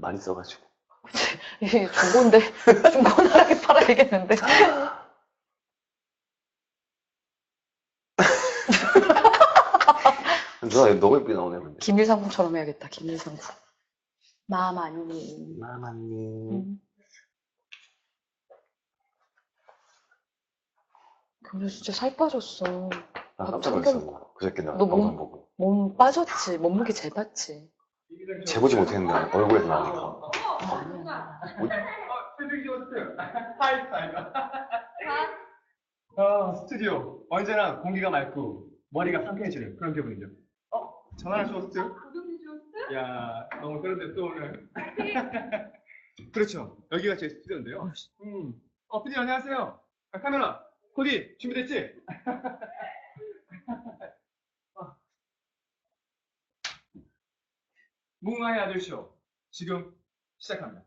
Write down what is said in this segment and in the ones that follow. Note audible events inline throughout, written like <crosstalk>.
많이 써가지고. 이게 <laughs> 중고인데 <laughs> 중고나라하게 팔아야겠는데. <laughs> 누나 너무 예쁘게 나오네, 근데. 기밀상품처럼 해야겠다. 기밀상품. 마마니. 마마님. 음. 근데 진짜 살 빠졌어. 나 깜짝 놀랐어. 그저께 나너 뭐- 방송 보고. 몸 빠졌지. 몸무게 재봤지. 재보지 못했는데, 얼굴에서 나오니까. 어, 스튜디오 언제나 공기가 맑고 머리가 상쾌해지는 그런 기분이죠 어? 전화를 쇼호스트? 야 너무 그런데 또 오늘 <laughs> 그렇죠 여기가 제 스튜디오인데요 음. 어 PD 안녕하세요 아, 카메라 코디 준비됐지? <laughs> 무궁화의 아들쇼. 지금 시작합니다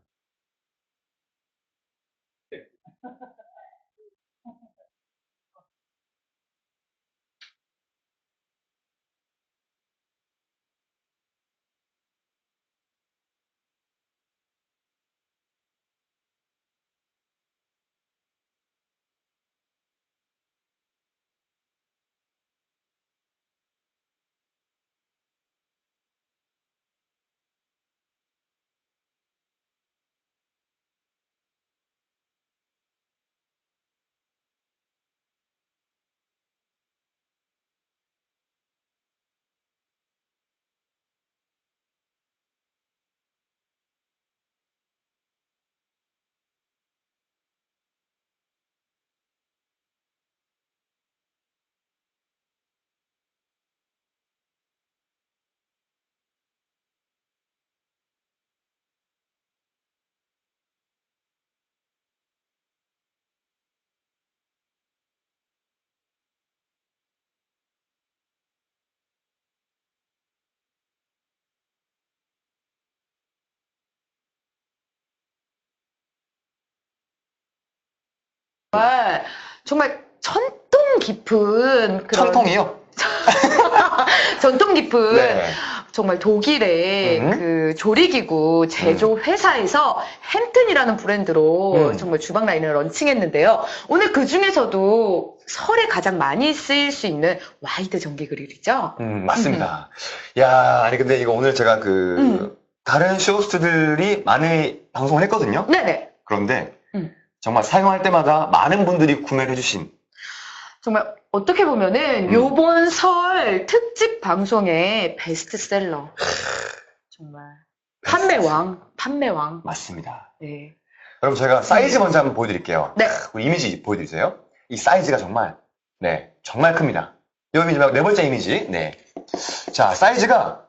정말 정말 천통 깊은 그런 천통이요? <laughs> 전통 깊은 네. 정말 독일의 음. 그 조리기구 제조 회사에서 햄튼이라는 브랜드로 음. 정말 주방 라인을 런칭했는데요. 오늘 그 중에서도 설에 가장 많이 쓰일 수 있는 와이드 전기 그릴이죠. 음, 맞습니다. 야, 아니, 근데 이거 오늘 제가 그, 음. 다른 쇼호스트들이 많이 방송을 했거든요? 네네. 그런데, 음. 정말 사용할 때마다 많은 분들이 구매를 해주신, 정말 어떻게 보면은 음. 요번 설 특집 방송의 베스트셀러. 정말 판매왕, 판매왕. 맞습니다. 네. 여러분, 제가 사이즈 먼저 한번 보여드릴게요. 네. 그 이미지 보여드리세요. 이 사이즈가 정말, 네, 정말 큽니다. 말고 네 번째 이미지, 네. 자, 사이즈가,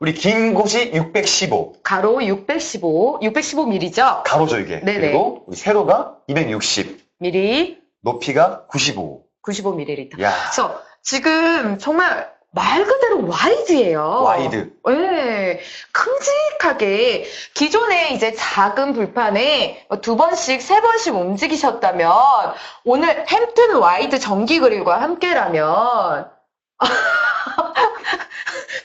우리 긴 곳이 615, 가로 615, 615mm죠? 가로죠, 이게. 네네. 그리고 우리 세로가 260, 미리 높이가 95. 95ml. 야 그래서 지금 정말 말 그대로 와이드예요. 와이드. 네, 큼직하게 기존에 이제 작은 불판에 두 번씩 세 번씩 움직이셨다면 오늘 햄튼 와이드 전기 그릴과 함께라면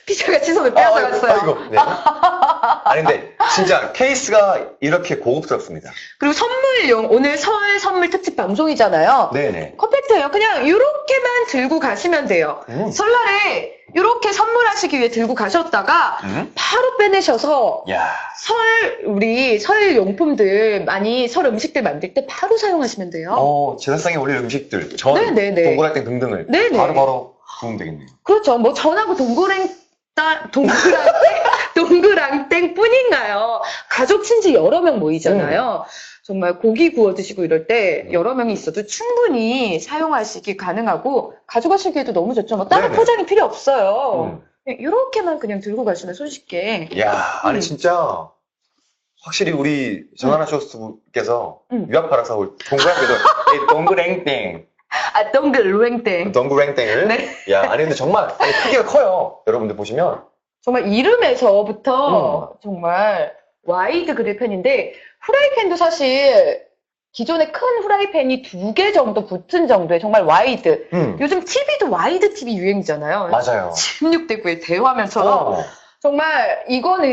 피자가 시선을 빼앗아갔어요. 아 이고, 네. <laughs> 아니, 근데 진짜 케이스가 이렇게 고급스럽습니다. 그리고 선물용 오늘 설 선물 특집 방송이잖아요. 네네. 컴팩트해요. 그냥 이렇게만 들고 가시면 돼요. 음. 설날에 이렇게 선물하시기 위해 들고 가셨다가 음. 바로 빼내셔서 야 설 우리 설 용품들 많이 설 음식들 만들 때 바로 사용하시면 돼요. 어, 제사상에 올릴 음식들, 전, 네네네. 동그라땡 등등을 네네. 바로 바로 구우면 되겠네요. 그렇죠. 뭐 전하고 동그랑 따 동그랑 땡 동그랑 땡 <laughs> 뿐인가요? 가족 친지 여러 명 모이잖아요. 정말 고기 구워 드시고 이럴 때 음. 여러 명이 있어도 충분히 사용하시기 가능하고 가져가시기에도 너무 좋죠. 뭐 다른 네네. 포장이 필요 없어요. 음. 이렇게만 그냥 들고 가시면 손쉽게. 야 아니 음. 진짜 확실히 우리 전하나 쇼스께서 음. 유학파라서 동그랗게도 <laughs> 이 동그랭땡, 아 동글루행땡. 동그랭땡을 네. 야 아니 근데 정말 아니, 크기가 커요. 여러분들 보시면 정말 이름에서부터 음. 정말 와이드 그릴팬인데 후라이팬도 사실 기존에 큰 후라이팬이 두 개 정도 붙은 정도의 정말 와이드. 음 요즘 TV도 와이드 TV 유행이잖아요. 맞아요. 16대 9의 대화면처럼 어. 정말 이거는